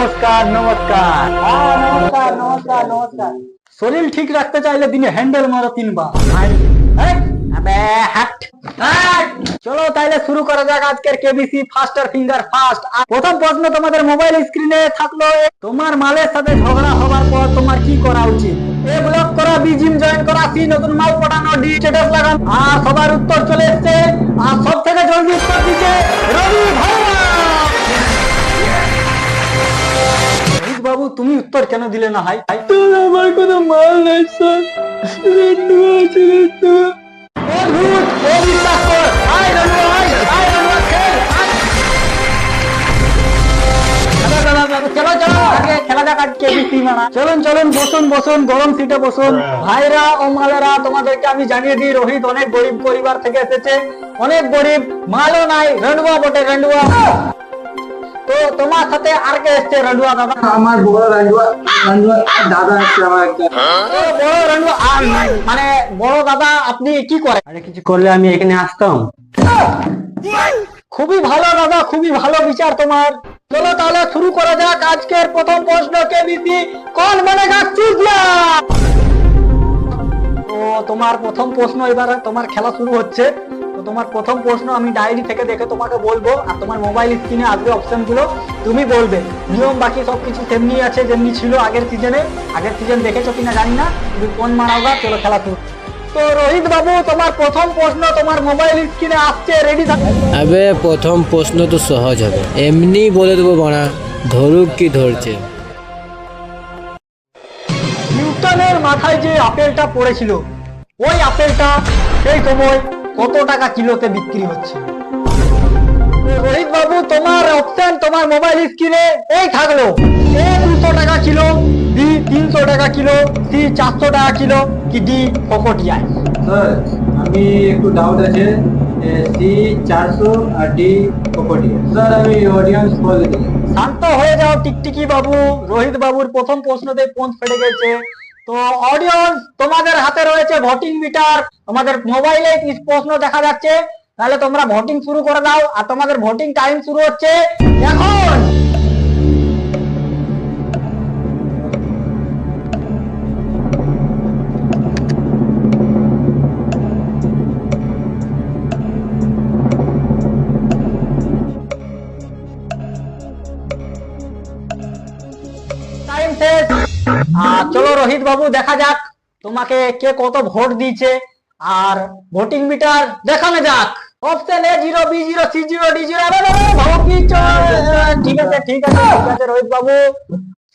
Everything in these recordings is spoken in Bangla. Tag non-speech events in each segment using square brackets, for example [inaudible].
নমস্কার নমস্কার। হ্যাঁ নমস্কার নমস্কার নমস্কার। শরীর ঠিক রাখতে চাইলে দিনে হ্যান্ডেল মারো তিনবার। আবে, হাট। চলো শুরু করা যাক আজকের কেবিসি ফাস্টার ফিঙ্গার ফাস্ট প্রথম প্রশ্ন তোমাদের মোবাইল স্ক্রিনে থাকল তোমার মালের সাথে ঝগড়া হবার পর তোমার কি করা উচিত? এ ব্লক করা বি জিম জয়েন করা সি নতুন মাল পাঠানো ডি স্ট্যাটাস লাগানো। আর সবার উত্তর চলে এসেছে। আর সব থেকে জলদি উত্তর দিচ্ছে রবি ভাইয়া বাবু তুমি উত্তর কেন দিলে না ভাই? আমার কোনো মাল নাই স্যার। চলো চলো আগে খেলা চলুন চলুন বসুন বসুন গরম সিটে বসুন। ভাইরা ও মালেরা তোমাদেরকে আমি জানিয়ে দিই রোহিত অনেক গরিব পরিবার থেকে এসেছে। অনেক গরিব মালও নাই রেন্ডুয়া বটে রেন্ডুয়া। তো তোমার সাথে আর কে এসছে? রেন্ডুয়া দাদা। আমার বড় দাদা আছে আমার একটা। বড় রেন্ডুয়া মানে বড় দাদা আপনি কি করেন? আরে কিছু করলে আমি এখানে আসতাম। খুবই ভালো দাদা খুবই ভালো বিচার তোমার। চলো তাহলে শুরু করা যাক আজকের প্রথম প্রশ্ন কেবিসি কোন চুজলা তোমার প্রথম প্রশ্ন এবারে তোমার খেলা শুরু হচ্ছে। তো তোমার প্রথম প্রশ্ন আমি ডায়েরি থেকে দেখে তোমাকে বলব আর তোমার মোবাইল স্ক্রিনে আসবে অপশনগুলো তুমি বলবে। নিয়ম বাকি সবকিছু তেমনি আছে যেমনি ছিল আগের সিজনে আগের সিজন দেখেছ কিনা জানি না তুমি কোন মানাওগা চলো খেলা শুরু। তো রোহিত বাবু তোমার প্রথম প্রশ্ন তোমার মোবাইল স্ক্রিনে আসছে রেডি থাকো। আবে প্রথম প্রশ্ন তো সহজ হবে। এমনি বলে দেবো বানা ধরুক কি ধরছে। নিউটনের মাথায় যে আপেলটা পড়েছিল ওই আপেলটা সেই সময় কত টাকা কিলোতে বিক্রি হচ্ছে? রোহিত বাবু তোমার অপশন তোমার মোবাইল স্ক্রিনে এই থাকল। এ দুশো টাকা কিলো বি তিনশো টাকা কিলো সি চারশো টাকা কিলো কি ডি ফকটিয়ায় স্যার আমি একটু ডাউট আছে সি চারশো আর ডি কোকোটি স্যার আমি অডিয়েন্স বলে দিই শান্ত হয়ে যাও টিকটিকি বাবু। রোহিত বাবুর প্রথম প্রশ্নতে পৌঁছ ফেটে গেছে? তো অডিয়েন্স তোমাদের হাতে রয়েছে ভোটিং মিটার তোমাদের মোবাইলে প্রশ্ন দেখা যাচ্ছে। তাহলে তোমরা ভোটিং শুরু করে দাও। আর তোমাদের ভোটিং টাইম শুরু হচ্ছে। এখন টাইম শেষ। চলো রোহিত বাবু দেখা যাক তোমাকে কে কত ভোট দিয়েছে। আর ভোটিং মিটার দেখানো যাক। Option A zero B zero C zero D zero ঠিক আছে ঠিক আছে ঠিক আছে রোহিত বাবু।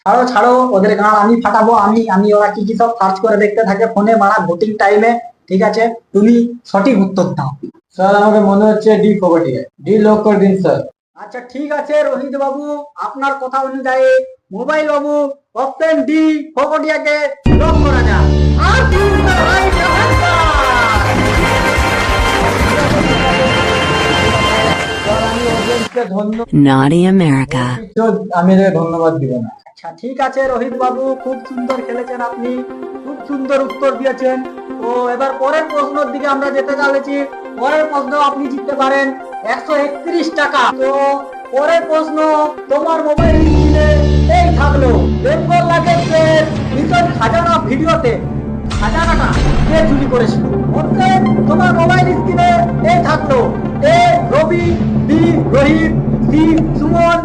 ছাড়ো ছাড়ো ওদের গান আমি ফাটাবো আমি আমি ওরা কি কি সব সার্চ করে দেখতে থাকে ফোনে মারা ভোটিং টাইমে ঠিক আছে? তুমি সঠিক উত্তর দাও। স্যার আমাকে মনে হচ্ছে ডি কোকোটি ডি লক করে দিন স্যার আচ্ছা ঠিক আছে রোহিত বাবু আপনার কথা অনুযায়ী মোবাইল বাবু অপশন ডি ফকটিয়াকে লক করা আর স্যার আমি ধন্যবাদ দিব না আচ্ছা ঠিক আছে রোহিত বাবু খুব সুন্দর খেলেছেন আপনি। খুব সুন্দর উত্তর দিয়েছেন। তো এবার পরের প্রশ্নের দিকে আমরা যেতে চলেছি পরের প্রশ্ন আপনি জিততে পারেন। একশো একত্রিশ টাকা। তো পরের প্রশ্ন তোমার মোবাইল এই থাকল। বেঙ্গল লাগেজের মিশন খাজানা ভিডিওতে। খাজানাটা কে চুরি করেছিল হচ্ছে তোমার মোবাইল স্ক্রিনে এই থাকল। A, Rabi, B, Rohit, C, Suman,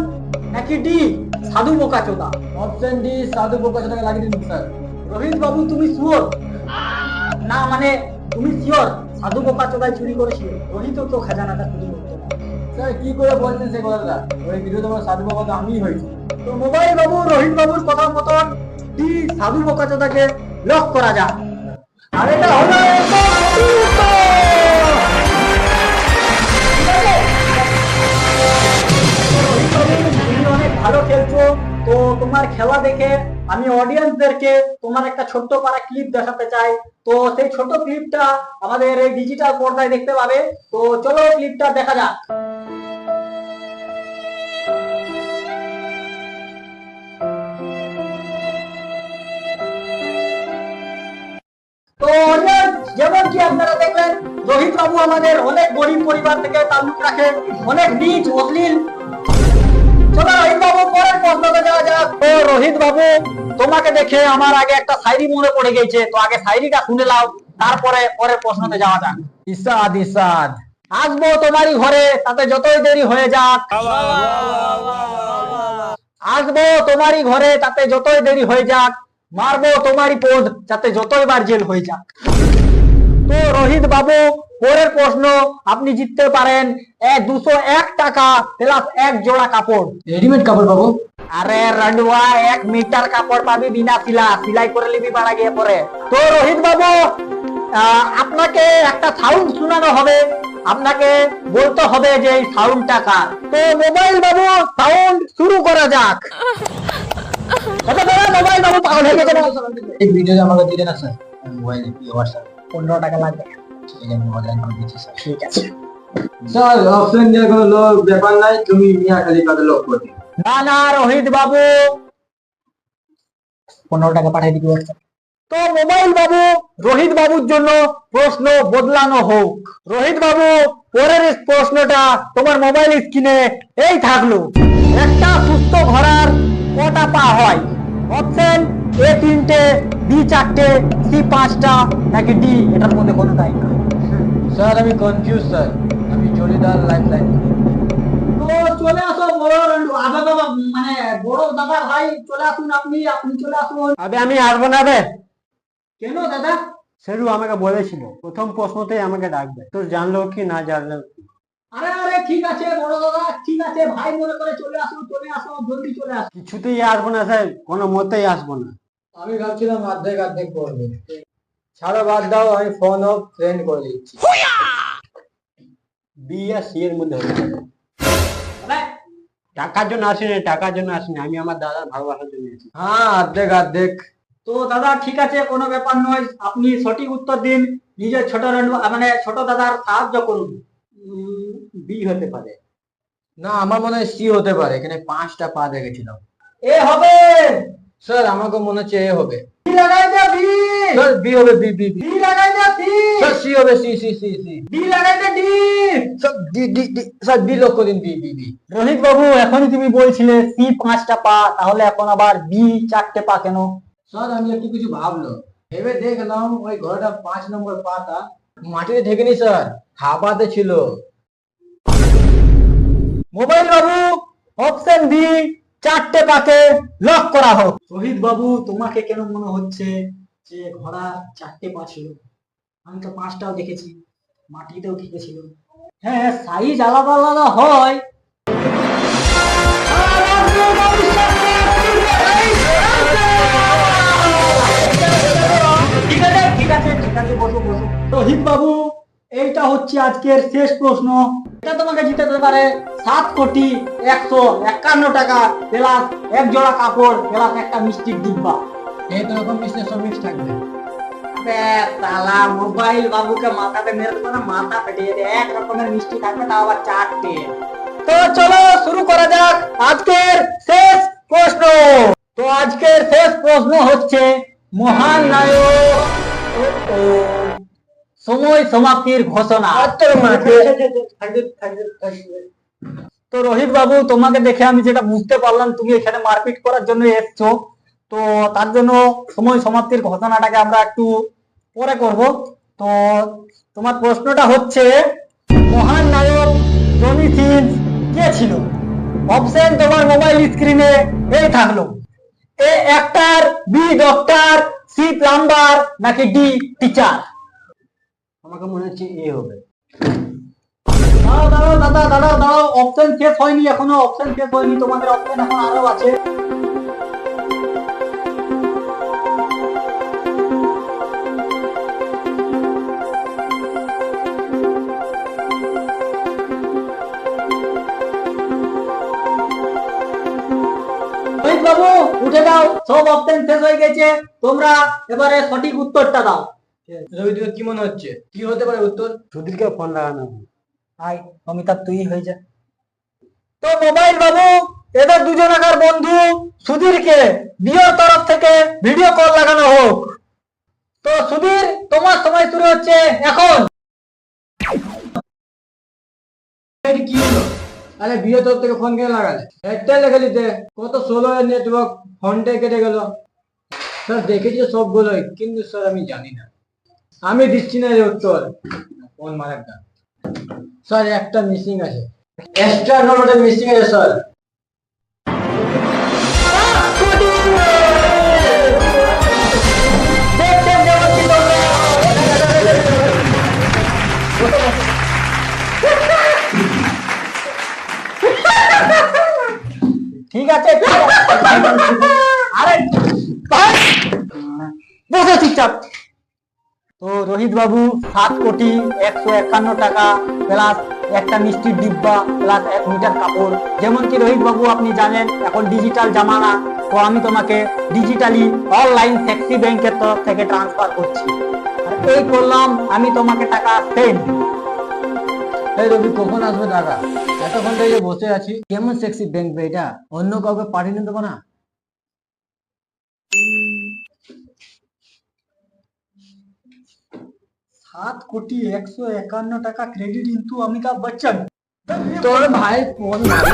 নাকি ডি, সাধু বোকা চোদা অপশন ডি, সাধু টাকা লাগিয়ে দিন স্যার রোহিত বাবু, তুমি শিওর না মানে তুমি শিওর সাধু বোকা চোদাই চুরি করেছিল রোহিত তো খাজানাটা চুরি করতো স্যার কি করে বলছেন সেই কথাটা? ওই ভিডিও তোমার সাধু বাবা তো আমিই হয়েছি। তো মোবাইল বাবু রোহিত বাবুর কথা মতন সাধু লক করা আর এটা হলো তো তোমার খেলা দেখে আমি অডিয়েন্সদেরকে তোমার একটা ছোট্ট পারা ক্লিপ দেখাতে চাই। তো সেই ছোট ক্লিপটা আমাদের এই ডিজিটাল পর্দায় দেখতে পাবে। তো চলো ক্লিপটা দেখা যাক। আপনারা দেখলেন রোহিত বাবু আমাদের অনেক গরিব পরিবার থেকে তাল্লুক রাখে অনেক নিচ অশ্লীল। চলো রোহিত বাবু পরের প্রশ্নতে যাওয়া যাক। তো রোহিত বাবু তোমাকে দেখে আমার আগে একটা শায়রি মনে পড়ে গেছে তো আগে শায়রিটা শুনে নাও তারপরে পরের প্রশ্নতে যাওয়া যাক। ইসাদ ইসাদ। আসব তোমারই ঘরে তাতে যতই দেরি হয়ে যাক। আসব তোমারই ঘরে তাতে যতই দেরি হয়ে যাক। মারবো তোমারই পদ যাতে যতই বার জেল হয়ে যাক। তো রোহিত বাবু পরের প্রশ্ন আপনি জিততে পারেন দুশো এক টাকা প্লাস এক জোড়া কাপড়। রেডিমেড কাপড় পাবো আরে রন্ডুয়া এক মিটার কাপড় পাবি বিনা সিলা সিলাই করে নিবি বাড়া গিয়ে পরে। তো রোহিত বাবু আপনাকে একটা সাউন্ড শোনানো হবে। আপনাকে বলতে হবে যে এই সাউন্ডটা কার। তো মোবাইল বাবু সাউন্ড শুরু করা যাক। [laughs] মোবাইল বাবু পাগল হয়ে গেছে। এই ভিডিওটা আমাকে দিলে না স্যার মোবাইলে হোয়াটসঅ্যাপ পনেরো টাকা লাগবে। ঠিক আছে। অনলাইন করে দিচ্ছি ঠিক আছে স্যার অপশন দেওয়ার কোনো ব্যাপার নাই তুমি মিয়া খালি কাদের লোক করে না না রোহিত বাবু পনেরো টাকা পাঠিয়ে দিবি তো মোবাইল বাবু রোহিত বাবুর জন্য প্রশ্ন বদলানো হোক। রোহিত বাবু পরের প্রশ্নটা তোমার মোবাইল স্ক্রিনে এই থাকল। একটা সুস্থ ঘোড়ার কটা পা হয়? অপশন এ তিনটে বি চারটে সি পাঁচটা নাকি ডি? এটার মধ্যে কোনোটাই না স্যার আমি কনফিউজ স্যার। আমি জলিদার লাইফ লাইন। তো চলে আসো বড় মানে বড় দাদা ভাই চলে আসুন আপনি আপনি চলে আসুন। আবে আমি আসব না কেন দাদা? সেরু আমাকে বলেছিল প্রথম প্রশ্নতেই আমাকে ডাকবে। তোর জানলো কি না জানলো আরে আরে ঠিক আছে বড় দাদা ঠিক আছে ভাই মনে করে চলে চলে আসো জলদি চলে আসো কিছুতেই আসব না স্যার। কোনো মতেই আসব না। আমি ভাবছিলাম অর্ধেক অর্ধেক করবে। ছাড়ো বাদ দাও আমি ফোন অফ ফ্রেন্ড করে দিচ্ছি। বি আর সি এর মধ্যে হবে। টাকার জন্য আসিনি টাকার জন্য আসিনি। আমি আমার দাদার ভালোবাসার জন্য এসেছি হ্যাঁ অর্ধেক অর্ধেক। তো দাদা ঠিক আছে কোনো ব্যাপার নয়। আপনি সঠিক উত্তর দিন। নিজের ছোট মানে ছোট দাদার সাহায্য করুন। বি হতে পারে। না আমার মনে হয় সি হতে পারে। এখানে পাঁচটা পা দেখেছিলাম। এ হবে! স্যার আমাকে মনে হচ্ছে এ হবে। বি লাগাই দে বি। স্যার বি হবে বি বি বি। বি লাগাই দে সি। স্যার সি হবে C C C C. B লাগাই দে D. Sir D D D sir B লক্ষ্য দিন বি বি বি। রোহিত বাবু এখনই তুমি বলছিলে সি পাঁচটা পা তাহলে এখন আবার বি চারটে পা কেন? স্যার আমি একটু কিছু ভাবলো ভেবে দেখলাম ওই ঘরটা পাঁচ নম্বর পাতা মাটিতে ঢেকেনি স্যার। হাবাতে ছিল। মোবাইল বাবু অপশন বি। চারটে পাকে লক করা হোক। রোহিত বাবু, তোমাকে কেন মনে হচ্ছে যে ঘোড়া চারটে পা ছিল? আমি তো পাঁচটাও দেখেছি, মাটিতেও ঢেকেছিল হ্যাঁ সাইজ আলাদা আলাদা হয়। ঠিক আছে ঠিক আছে বসো বসো। রোহিত বাবু এইটা হচ্ছে আজকের শেষ প্রশ্ন। এটা তোমাকে জিতাতে পারে সাত কোটি একশো একান্ন টাকা প্লাস এক জোড়া কাপড় প্লাস একটা মিষ্টির ডিব্বা। এই রকম মিস্টার সমিক্স থাকবে। আবে সালা মোবাইল বাবুকে মাথাতে মেরে দেবো না, মাথা দিয়ে এক রকমের মিষ্টি থাকবে, তাও আবার চারটে। তো চলো শুরু করা যাক আজকের শেষ প্রশ্ন। তো আজকের শেষ প্রশ্ন হচ্ছে মহান নায়ক সময় সমাপ্তির ঘোষণা। তো রোহিত বাবু তোমাকে দেখে আমি যেটা বুঝতে পারলাম তুমি এখানে মারপিট করার জন্য এসছো। তো তার জন্য সময় সমাপ্তির ঘটনাটাকে আমরা একটু পরে করব। তো তোমার প্রশ্নটা হচ্ছে মহান নায়ক জনি সিন্স কে ছিল? অপশন তোমার মোবাইল স্ক্রিনে এই থাকল। A actor B doctor C plumber নাকি ডি টিচার আমাকে মনে হচ্ছে এ হবে। দাঁড়াও দাঁড়াও, দাদা, দাঁড়াও দাঁড়াও অপশন শেষ হয়নি এখনও অপশন শেষ হয়নি, তোমাদের অপশন এখন আরও আছে। বাবু উঠে দাও সব অপশন শেষ হয়ে গেছে, তোমরা এবারে সঠিক উত্তরটা দাও। রবি তোর কি মনে হচ্ছে? কি হতে পারে উত্তর? সুধীরকে ফোন লাগানো অমিতাভ তুই হয়ে যা। তো মোবাইল বাবু এদের দুজনাকার বন্ধু সুধীরকে বিয়ের তরফ থেকে ভিডিও কল লাগানো হোক। তো সুধীর তোমার সময় শুরু হচ্ছে এখন। কি হলো? আরে বিয়ে তোর থেকে ফোন কেন লাগালে? একটাই লেখে দিতে কত ষোলো এর নেটওয়ার্ক ফোনটাই কেটে গেল। স্যার দেখেছি সবগুলোই কিন্তু স্যার আমি জানি না। আমি দিচ্ছি না রে উত্তর। মারার গান? স্যার, একটা মিসিং আছে। এক্সট্রা নোটে মিসিং আছে, স্যার। ঠিক আছে আরে বসে, চুপচাপ। তো রোহিত বাবু, সাত কোটি একশো একান্ন টাকা প্লাস একটা মিষ্টির ডিব্বা প্লাস এক মিটার কাপড়। যেমন কি রোহিত বাবু, আপনি জানেন, এখন ডিজিটাল জামানা। তো আমি তোমাকে ডিজিটালি অনলাইন ট্যাক্সি ব্যাংকের তরফ থেকে ট্রান্সফার করছি। আর এই করলাম, আমি তোমাকে টাকা সেন্ড এই রবি, কখন আসবে টাকা? এতক্ষণ থেকে বসে আছি, কেমন সেক্সি ব্যাংক এটা? অন্য কাউকে পাঠিয়ে নিতে দেবো সাত কোটি একশো একান্ন টাকা ক্রেডিট কিন্তু অমিতাভ বচ্চন। তোর ভাই ফোন মারি